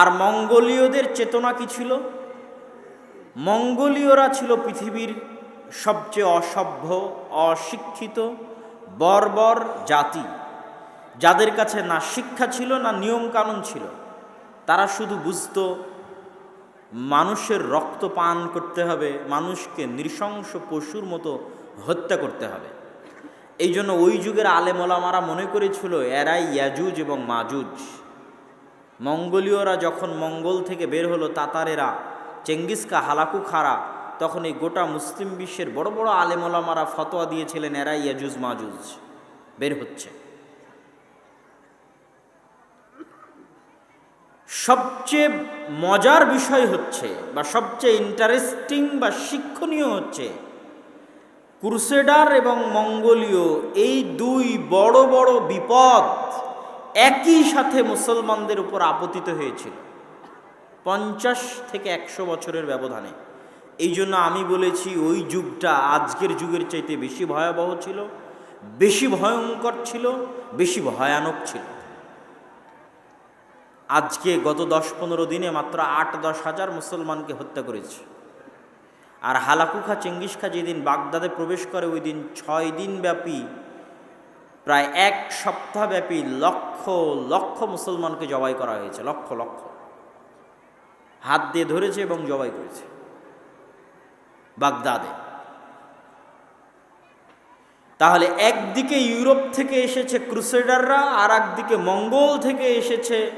আর মঙ্গোলীয়দের চেতনা কি ছিল? মঙ্গোলীয়রা ছিল পৃথিবীর সবচেয়ে অসভ্য, অশিক্ষিত, বর্বর জাতি, যাদের কাছে না শিক্ষা ছিল, না নিয়ম কানুন ছিল। তারা শুধু বুঝতো, মানুষের রক্ত পান করতে হবে, মানুষকে নৃশংস পশুর মতো হত্যা করতে হবে। এই জন্য ওই যুগের আলেমোলামারা মনে করেছিল, এরাই ইয়াজুজ এবং মাজুজ। মঙ্গোলীয়রা যখন মঙ্গল থেকে বের হলো তাতারেরা চেঙ্গিসকা হালাকু খারা তখন এই গোটা মুসলিম বিশ্বের বড় বড় আলেমোলামারা ফতোয়া দিয়েছিলেন এরা ইয়াজুজ মাজুজ, বের হচ্ছে। সবচেয়ে মজার বিষয় হচ্ছে, বা সবচেয়ে ইন্টারেস্টিং বা শিক্ষণীয় হচ্ছে, ক্রুসেডার এবং মঙ্গোলীয় এই দুই বড় বড় বিপদ একই সাথে মুসলমানদের উপর আপতিত হয়েছিল। পঞ্চাশ থেকে একশো বছরের ব্যবধানে। এই জন্য আমি বলেছি, ওই যুগটা আজকের যুগের চাইতে বেশি ভয়াবহ ছিল, বেশি ভয়ঙ্কর ছিল, বেশি ভয়ানক ছিল। আজকে গত দশ পনেরো দিনে মাত্র আট দশ হাজার মুসলমানকে হত্যা করেছে। আর হালাকুখা চেঙ্গিস খা যেদিন বাগদাদে প্রবেশ করে, ওই দিন ছয় দিন ব্যাপী প্রায় এক সপ্তাহব্যাপী লক্ষ লক্ষ মুসলমানকে জবাই করা হয়েছে, লক্ষ লক্ষ। হাত দিয়ে ধরেছে এবং জবাই করেছে। বাগদাদে। তাহলে একদিকে ইউরোপ থেকে এসেছে ক্রুসেডাররা আর একদিকে মঙ্গল থেকে এসেছে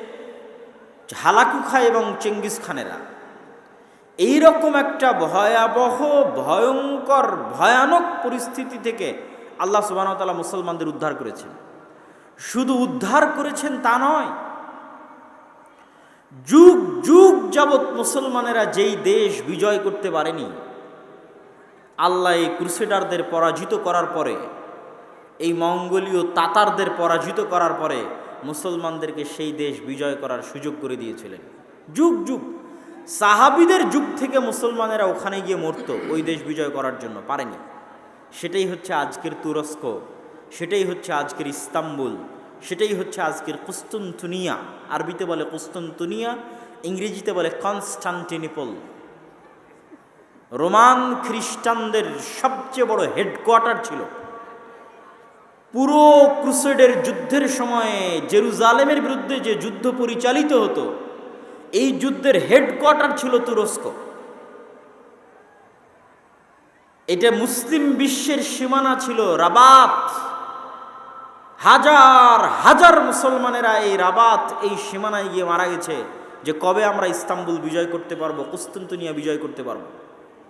হালাকুখা এবং চেঙ্গিস খানেরা। এইরকম একটা ভয়াবহ, ভয়ঙ্কর, ভয়ানক পরিস্থিতি থেকে আল্লাহ সুবাহতাল্লাহ মুসলমানদের উদ্ধার করেছেন। শুধু উদ্ধার করেছেন তা নয়, যুগ যুগ যাবৎ মুসলমানেরা যেই দেশ বিজয় করতে পারেনি, আল্লাহ এই ক্রুসেডারদের পরাজিত করার পরে, এই মঙ্গোলীয় তাতারদের পরাজিত করার পরে মুসলমানদেরকে সেই দেশ বিজয় করার সুযোগ করে দিয়েছিলেন। যুগ যুগ, সাহাবিদের যুগ থেকে মুসলমানেরা ওখানে গিয়ে মরত, ওই দেশ বিজয় করার জন্য পারেনি। সেটাই হচ্ছে আজকের তুরস্ক, সেটাই হচ্ছে আজকের ইস্তাম্বুল, সেটাই হচ্ছে আজকের কুস্তন্তুনিয়া, আরবিতে বলে কুস্তন্তুনিয়া, ইংরেজিতে বলে কনস্টান্টিনিপল। রোমান খ্রিস্টানদের সবচেয়ে বড় হেডকোয়ার্টার ছিল। পুরো ক্রুসেডের যুদ্ধের সময়ে জেরুজালেমের বিরুদ্ধে যে যুদ্ধ পরিচালিত হতো, এই যুদ্ধের হেডকোয়ার্টার ছিল তুরস্ক। এটা মুসলিম বিশ্বের সীমানা ছিল রাবাত। হাজার হাজার মুসলমানেরা এই রাবাত, এই সীমানায় গিয়ে মারা গেছে যে কবে আমরা ইস্তাম্বুল বিজয় করতে পারব, কুস্তন্তুনিয়া বিজয় করতে পারব।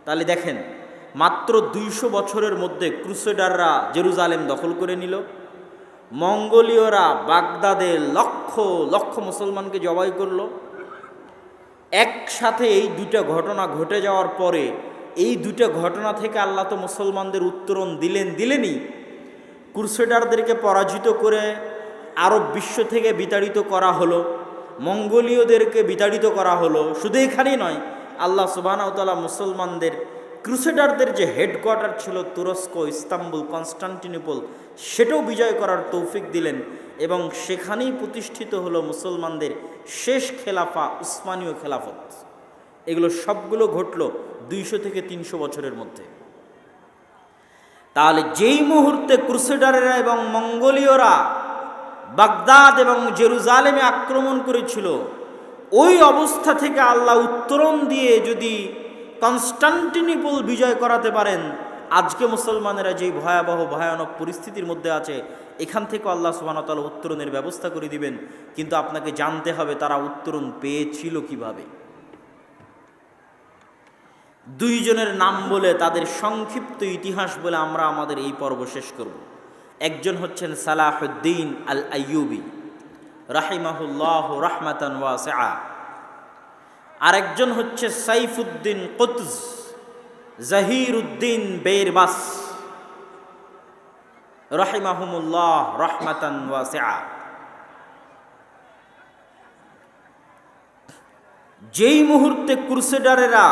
তাহলে দেখেন, মাত্র দুইশো বছরের মধ্যে ক্রুসেডাররা জেরুজালেম দখল করে নিল। মঙ্গোলীয়রা বাগদাদে লক্ষ লক্ষ মুসলমানকে জবাই করল। একসাথে এই দুটা ঘটনা ঘটে যাওয়ার পরে এই দুটো ঘটনা থেকে আল্লাহ তো মুসলমানদের উত্তরণ দিলেন, দিলেনই। ক্রুসেডারদেরকে পরাজিত করে আরব বিশ্ব থেকে বিতাড়িত করা হলো, মঙ্গোলীয়দেরকে বিতাড়িত করা হলো। শুধু এখানেই নয়, আল্লাহ সুবাহতালা মুসলমানদের, ক্রুসেডারদের যে হেডকোয়ার্টার ছিল তুরস্ক, ইস্তাম্বুল, কনস্টান্টিনোপল, সেটাও বিজয় করার তৌফিক দিলেন এবং সেখানেই প্রতিষ্ঠিত হলো মুসলমানদের শেষ খেলাফা, উসমানীয় খেলাফত। এগুলো সবগুলো ঘটল দুইশো থেকে তিনশো বছরের মধ্যে। তাহলে যেই মুহূর্তে ক্রুসেডারেরা এবং মঙ্গোলীয়রা বাগদাদ এবং জেরুজালেমে আক্রমণ করেছিল, ওই অবস্থা থেকে আল্লাহ উত্তরণ দিয়ে যদি কনস্টান্টিনিপল বিজয় করাতে পারেন, আজকে মুসলমানেরা যেই ভয়াবহ, ভয়ানক পরিস্থিতির মধ্যে আছে, এখান থেকে আল্লাহ সুবাহতাল উত্তরণের ব্যবস্থা করে দিবেন। কিন্তু আপনাকে জানতে হবে তারা উত্তরণ পেয়েছিল কীভাবে। দুইজনের নাম বলে তাদের সংক্ষিপ্ত ইতিহাস বলে আমরা আমাদের এই পর্ব শেষ করব। একজন হচ্ছেন সালাহুদ্দিন আল আইয়ুবি রাহিমাহুল্লাহ রাহমাতান ওয়াসা আরেকজন হচ্ছে সাইফুদ্দিন কুতজ জাহির উদ্দিন বেরবাস রাহিমাহুমুল্লাহ রহমাতান ওয়াসা যেই মুহূর্তে ক্রুসেডারেরা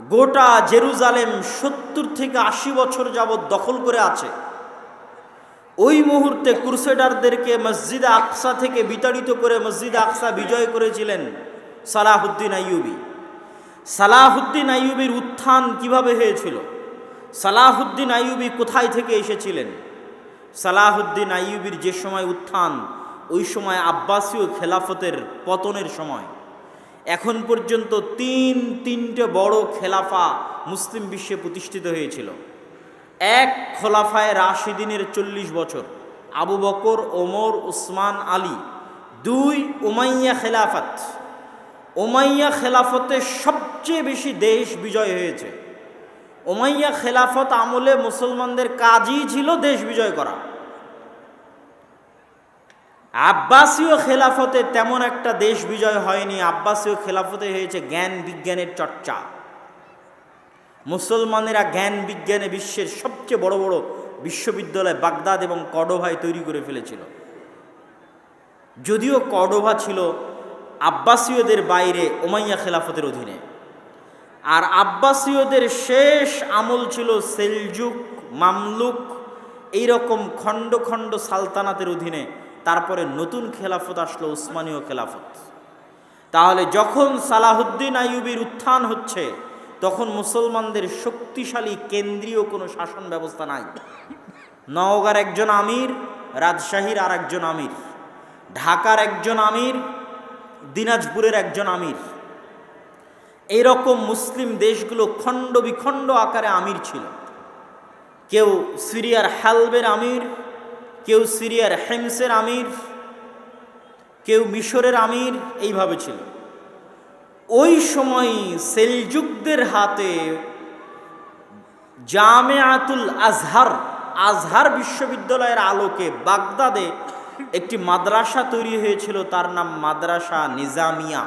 গোটা জেরুজালেম সত্তর থেকে আশি বছর যাবৎ দখল করে আছে। ওই মুহূর্তে ক্রুসেডারদেরকে মসজিদ আকসা থেকে বিতাড়িত করে মসজিদ আকসা বিজয় করেছিলেন সালাহুদ্দিন আইয়ুবি। সালাহুদ্দিন আইয়ুবির উত্থান কীভাবে হয়েছিল? সালাহুদ্দিন আইয়ুবি কোথায় থেকে এসেছিলেন? সালাহুদ্দিন আইয়ুবির যে সময় উত্থান, ওই সময় আব্বাসীয় খেলাফতের পতনের সময়। এখন পর্যন্ত তিন, তিনটে বড় খেলাফা মুসলিম বিশ্বে প্রতিষ্ঠিত হয়েছিল। এক খোলাফায় রাশিদিনের চল্লিশ বছর, আবু বকর, ওমর, উসমান, আলী। দুই ওমাইয়া খেলাফত। ওমাইয়া খেলাফতে সবচেয়ে বেশি দেশ বিজয় হয়েছে। ওমাইয়া খেলাফত আমলে মুসলমানদের কাজই ছিল দেশ বিজয় করা। আব্বাসীয় খেলাফতে তেমন একটা দেশ বিজয় হয়নি। আব্বাসীয় খেলাফতে হয়েছে জ্ঞান বিজ্ঞানের চর্চা। মুসলমানেরা জ্ঞান বিজ্ঞানে বিশ্বের সবচেয়ে বড় বড় বিশ্ববিদ্যালয় বাগদাদ এবং কডোভায় তৈরি করে ফেলেছিল। যদিও কডোভা ছিল আব্বাসীয়দের বাইরে ওমাইয়া খেলাফতের অধীনে। আর আব্বাসীয়দের শেষ আমল ছিল সেলজুক, মামলুক, এইরকম খণ্ড খণ্ড সালতানাতের অধীনে তারপরে নতুন খেলাফত আসলো উসমানীয় খেলাফত। তাহলে যখন সালাহুদ্দিন আইয়ুবির উত্থান হচ্ছে, তখন মুসলমানদের শক্তিশালী কেন্দ্রীয় কোনো শাসন ব্যবস্থা নাই। নওগাঁর একজন আমির, রাজশাহীর আর একজন আমির, ঢাকার একজন আমির, দিনাজপুরের একজন আমির। এইরকম মুসলিম দেশগুলো খণ্ড বিখণ্ড আকারে আমির ছিল। কেউ সিরিয়ার হালবের আমির কেউ সিরিয়ার হেমসের আমির, কেউ মিশরের আমির, এইভাবে ছিল। ওই সময় সেলজুকদের হাতে জামে আতুল আজহার আজহার বিশ্ববিদ্যালয়ের আলোকে বাগদাদে একটি মাদ্রাসা তৈরি হয়েছিল, তার নাম মাদ্রাসা নিজামিয়া।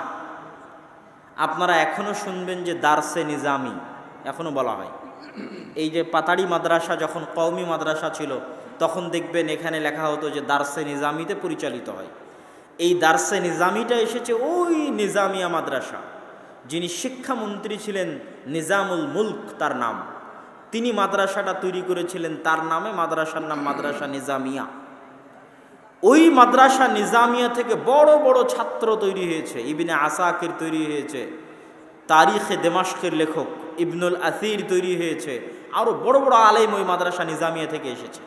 আপনারা এখনও শুনবেন যে দার্সে নিজামি এখনও বলা হয়। এই যে পাতাড়ি মাদ্রাসা, যখন কওমি মাদ্রাসা ছিল তখন দেখবেন এখানে লেখা হতো যে দার্সে নিজামিতে পরিচালিত হয়। এই দার্সে নিজামিটা এসেছে ওই নিজামিয়া মাদ্রাসা, যিনি শিক্ষামন্ত্রী ছিলেন নিজামুল মুলক তার নাম। তিনি মাদ্রাসাটা তৈরি করেছিলেন তার নামে, মাদ্রাসার নাম মাদ্রাসা নিজামিয়া। ওই মাদ্রাসা নিজামিয়া থেকে বড় বড় ছাত্র তৈরি হয়েছে, ইবিনে আসাকের তৈরি হয়েছে, তারিখে দেমাস্কের লেখক ইবনুল আসির তৈরি হয়েছে আরও বড় বড় আলেম ওই মাদ্রাসা নিজামিয়া থেকে এসেছে।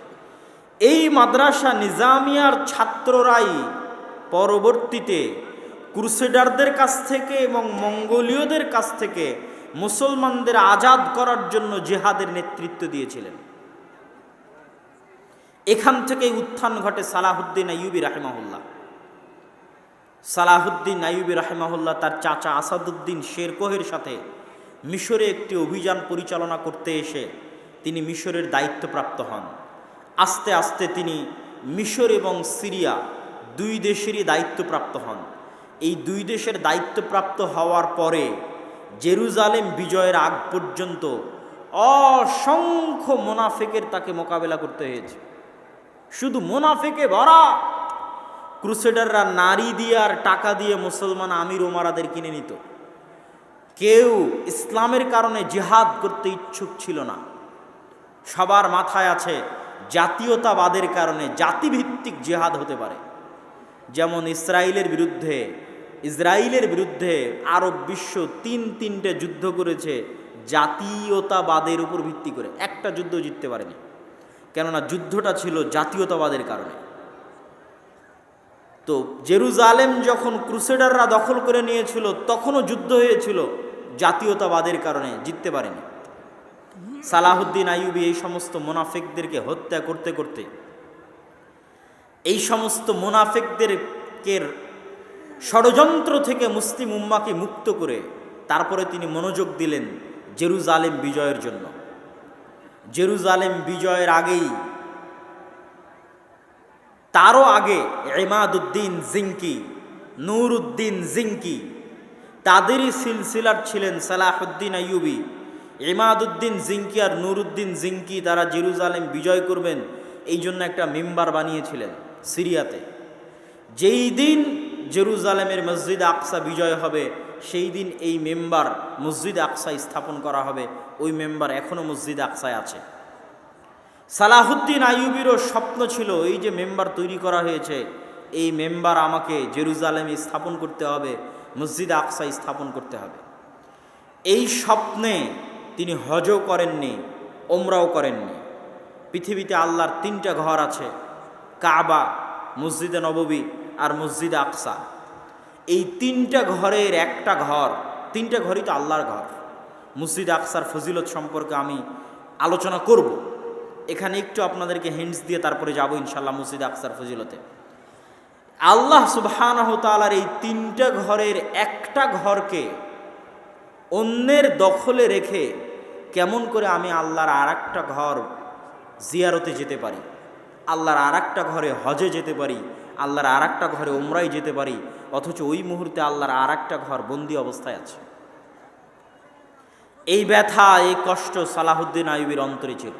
এই মাদ্রাসা নিজামিয়ার ছাত্ররাই পরবর্তীতে ক্রুসেডারদের কাছ থেকে এবং মঙ্গোলীয়দের কাছ থেকে মুসলমানদের আজাদ করার জন্য জেহাদের নেতৃত্ব দিয়েছিলেন। এখান থেকে উত্থান ঘটে সালাহুদ্দিন আইয়ুবি রাহেমাহুল্লাহ। সালাহুদ্দিন আইয়ুবি রাহেমাহুল্লাহ তার চাচা আসাদুদ্দিন শেরকোহের সাথে মিশরে একটি অভিযান পরিচালনা করতে এসে তিনি মিশরের দায়িত্বপ্রাপ্ত হন। আস্তে আস্তে তিনি মিশর এবং সিরিয়া দুই দেশেরই দায়িত্বপ্রাপ্ত হন। এই দুই দেশের দায়িত্বপ্রাপ্ত হওয়ার পরে জেরুজালেম বিজয়ের আগ পর্যন্ত অসংখ্য মোনাফেকের তাকে মোকাবেলা করতে হয়েছে। শুধু মোনাফেকে ভরা, ক্রুসেডাররা নারী দিয়ে আর টাকা দিয়ে মুসলমান আমির ওমারাদের কিনে নিত। কেউ ইসলামের কারণে জেহাদ করতে ইচ্ছুক ছিল না। সবার মাথায় আছে জাতীয়তাবাদের কারণে জাতিভিত্তিক জেহাদ হতে পারে। যেমন ইসরায়েলের বিরুদ্ধে ইসরায়েলের বিরুদ্ধে আরব বিশ্ব তিন তিনটে যুদ্ধ করেছে, জাতীয়তাবাদের উপর ভিত্তি করে। একটা যুদ্ধ জিততে পারেনি। কেননা যুদ্ধটা ছিল জাতীয়তাবাদের কারণে। তো জেরুজালেম যখন ক্রুসেডাররা দখল করে নিয়েছিল, তখনও যুদ্ধ হয়েছিল, জাতীয়তাবাদের কারণে জিততে পারেনি। সালাহুদ্দিন আইয়ুবি এই সমস্ত মোনাফেকদেরকে হত্যা করতে করতে, এই সমস্ত মোনাফেকদেরকে ষড়যন্ত্র থেকে মুসলিম উম্মাকে মুক্ত করে তারপরে তিনি মনোযোগ দিলেন জেরুজালেম বিজয়ের জন্য। জেরুজালেম বিজয়ের আগেই, তারও আগে এমাদুদ্দিন জিঙ্কি, নূরুদ্দিন জিঙ্কি, তাদেরই সিলসিলার ছিলেন সালাহুদ্দিন আইয়ুবি। এমাদুদ্দিন জিঙ্কি আর নুরুদ্দিন জিঙ্কি তারা জেরুজালেম বিজয় করবেন, এই জন্য একটা মেম্বার বানিয়েছিলেন সিরিয়াতে। যেই দিন জেরুজালেমের মসজিদ আকসা বিজয় হবে, সেই দিন এই মেম্বার মসজিদ আকসায় স্থাপন করা হবে, ওই মেম্বার এখনও মসজিদ আকসায় আছে। সালাহুদ্দিন আইয়ুবিরও স্বপ্ন ছিল এই যে মেম্বার তৈরি করা হয়েছে, এই মেম্বার আমাকে জেরুজালেমে স্থাপন করতে হবে, মসজিদ আকসাই স্থাপন করতে হবে। এই স্বপ্নে তিনি হজও করেননি ওমরাও করেননি। পৃথিবীতে আল্লাহর তিনটা ঘর আছে, কাবা, মসজিদে নববী আর মসজিদে আকসা। এই তিনটা ঘরের একটা ঘর, তিনটা ঘরই তো আল্লাহর ঘর। মসজিদ আকসার ফজিলত সম্পর্কে আমি আলোচনা করব। এখানে একটু আপনাদেরকে হিন্টস দিয়ে তারপরে যাব ইনশাল্লাহ মসজিদ আকসার ফজিলতে। আল্লাহ সুবহানাহ তাআলার এই তিনটা ঘরের একটা ঘরকে অন্যের দখলে রেখে কেমন করে আমি আল্লাহর আর একটা ঘর জিয়ারতে যেতে পারি? আল্লাহর আর একটা ঘরে হজে যেতে পারি, আল্লাহর আর একটা ঘরে ওমরাই যেতে পারি, অথচ ওই মুহূর্তে আল্লাহর আর একটা ঘর বন্দি অবস্থায় আছে। এই ব্যথা, এই কষ্ট সালাহুদ্দিন আইবির অন্তরে ছিল।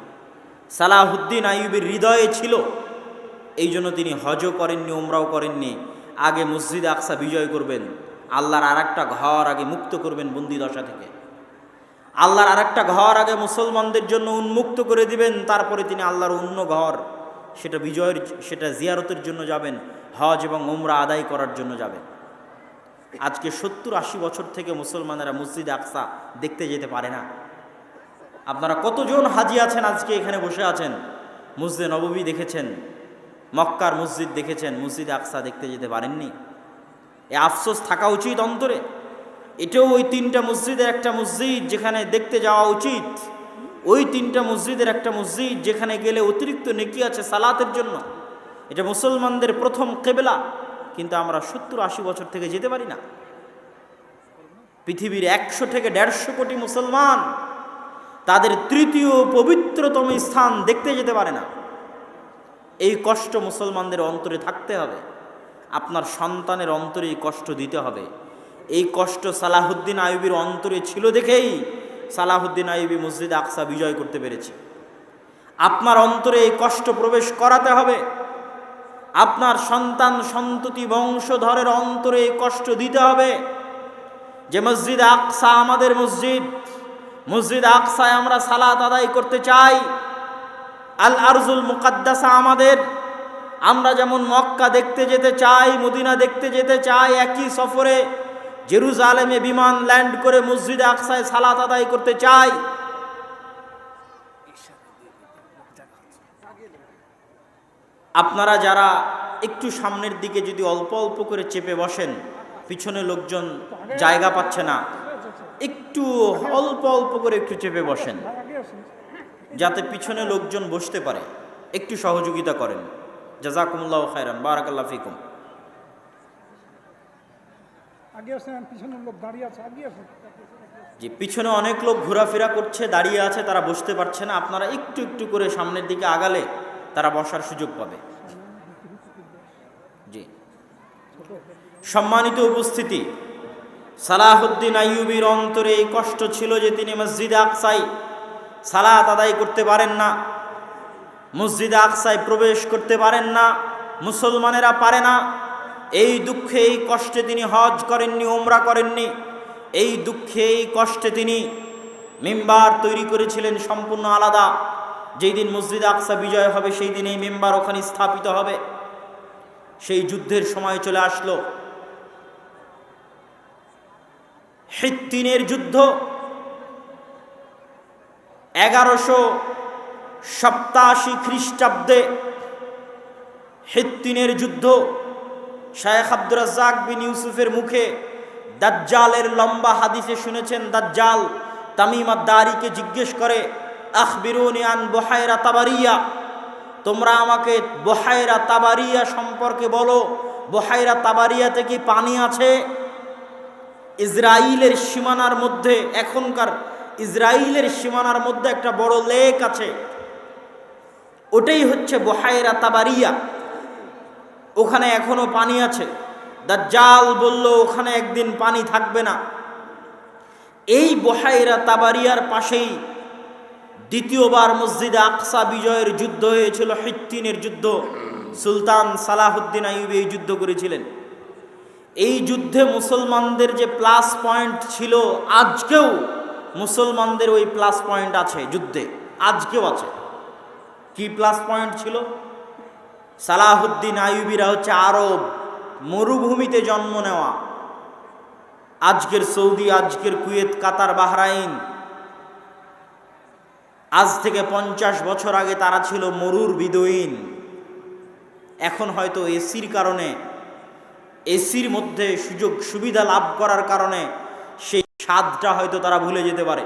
সালাহুদ্দিন আইবির হৃদয়ে ছিল। এই জন্য তিনি হজও করেননি ওমরাও করেননি। আগে মসজিদ আকসা বিজয় করবেন, আল্লাহর আর একটা ঘর আগে মুক্ত করবেন বন্দি দশা থেকে। আল্লাহর আর একটা ঘর আগে মুসলমানদের জন্য উন্মুক্ত করে দিবেন, তারপরে তিনি আল্লাহর অন্য ঘর, সেটা বিজয়ের সেটা জিয়ারতের জন্য যাবেন, হজ এবং ওমরা আদায় করার জন্য যাবেন। আজকে সত্তর আশি বছর থেকে মুসলমানেরা মসজিদ আকসা দেখতে যেতে পারে না। আপনারা কতজন হাজি আছেন আজকে এখানে বসে আছেন? মসজিদে নববী দেখেছেন, মক্কার মসজিদ দেখেছেন, মসজিদ আকসা দেখতে যেতে পারেননি। এ আফসোস থাকা উচিত অন্তরে। এটাও ওই তিনটা মসজিদের একটা মসজিদ যেখানে দেখতে যাওয়া উচিত। ওই তিনটা মসজিদের একটা মসজিদ যেখানে গেলে অতিরিক্ত নেকি আছে সালাতের জন্য। এটা মুসলমানদের প্রথম কেবেলা, কিন্তু আমরা সত্তর আশি বছর থেকে যেতে পারি না। পৃথিবীর একশো থেকে দেড়শো কোটি মুসলমান তাদের তৃতীয় পবিত্রতম স্থান দেখতে যেতে পারে না। এই কষ্ট মুসলমানদের অন্তরে থাকতে হবে। আপনার সন্তানের অন্তরে এই কষ্ট দিতে হবে। এই কষ্ট সালাহুদ্দিন আইবির অন্তরে ছিল দেখেই সালাহুদ্দিন আইবি মসজিদ আকসা বিজয় করতে পেরেছে। আপনার অন্তরে এই কষ্ট প্রবেশ করাতে হবে। আপনার সন্তান সন্ততি বংশধরের অন্তরে এই কষ্ট দিতে হবে। যে মসজিদ আকসা আমাদের মসজিদ মসজিদ আকসায় আমরা সালাত আদায় করতে চাই। আল আরজুল মুকাদ্দাসা আমাদের। আমরা যেমন মক্কা দেখতে যেতে চাই, মদিনা দেখতে যেতে চাই, একই সফরে জেরুজালেমে বিমান ল্যান্ড করে মসজিদে আকসায় সালাত আদায় করতে চাই। আপনারা যারা একটু সামনের দিকে যদি অল্প অল্প করে চেপে বসেন, পিছনে লোকজন জায়গা পাচ্ছে না। একটু অল্প অল্প করে একটু চেপে বসেন, যাতে পিছনে লোকজন বসতে পারে। একটু সহযোগিতা করেন। জাজাকুমুল্লাহ খায়রান, বারাকাল্লাহ ফিকুম। যে পিছনে অনেক লোক ঘোরাফেরা করছে, দাঁড়িয়ে আছে, তারা বসতে পারছে না। আপনারা একটু একটু করে সামনের দিকে আগালে তারা বসার সুযোগ পাবে। জি। সম্মানিত উপস্থিতি, সালাহুদ্দিন আইয়ুবির অন্তরে এই কষ্ট ছিল যে তিনি মসজিদে আকসাই সালাত আদায় করতে পারেন না। মসজিদে আকসায় প্রবেশ করতে পারেন না। মুসলমানেরা পারে না। এই দুঃখে, এই কষ্টে তিনি হজ করেননি ওমরা করেননি। এই দুঃখে, এই কষ্টে তিনি মেম্বার তৈরি করেছিলেন সম্পূর্ণ আলাদা। যেই দিন মসজিদ আকসা বিজয় হবে, সেই দিন এই মেম্বার ওখানে স্থাপিত হবে। সেই যুদ্ধের সময় চলে আসলো। হিত্তিনের যুদ্ধ। এগারোশো সপ্তাশি খ্রিস্টাব্দে হিত্তিনের যুদ্ধ। শায়েখ আব্দুর রাজ্জাক বিন ইউসুফের মুখে দাজ্জালের লম্বা হাদিসে শুনেছেন, দাজ্জাল তামিমা দারিকে জিজ্ঞেস করে, আখবিরুনি আন বহায়রা তাবারিয়া? তোমরা আমাকে বহায়রা তাবারিয়া সম্পর্কে বলো বহায়রা তাবারিয়াতে কি পানি আছে? ইসরায়েলের সীমানার মধ্যে, এখনকার ইসরায়েলের সীমানার মধ্যে একটা বড় লেক আছে। ওটাই হচ্ছে বহায়রা তাবারিয়া। ওখানে এখনও পানি আছে। দাজ্জাল বলল, ওখানে একদিন পানি থাকবে না। এই বহাইরা তাবারিয়ার পাশেই দ্বিতীয়বার মসজিদে আকসা বিজয়ের যুদ্ধ হয়েছিল হিত্তিনের যুদ্ধ। সুলতান সালাহুদ্দিন আইব এই যুদ্ধ করেছিলেন। এই যুদ্ধে মুসলমানদের যে প্লাস পয়েন্ট ছিল, আজকেও মুসলমানদের ওই প্লাস পয়েন্ট আছে যুদ্ধে। আজকেও আছে। কি প্লাস পয়েন্ট ছিল? সালাহুদ্দিন আইয়ুবিরা হচ্ছে আরব, মরুভূমিতে জন্ম নেওয়া। আজকের সৌদি, আজকের কুয়েত, কাতার, বাহরাইন। আজ থেকে পঞ্চাশ বছর আগে তারা ছিল মরুর বিদয়ীন এখন হয়তো এসির কারণে, এসির মধ্যে সুযোগ সুবিধা লাভ করার কারণে সেই স্বাদটা হয়তো তারা ভুলে যেতে পারে।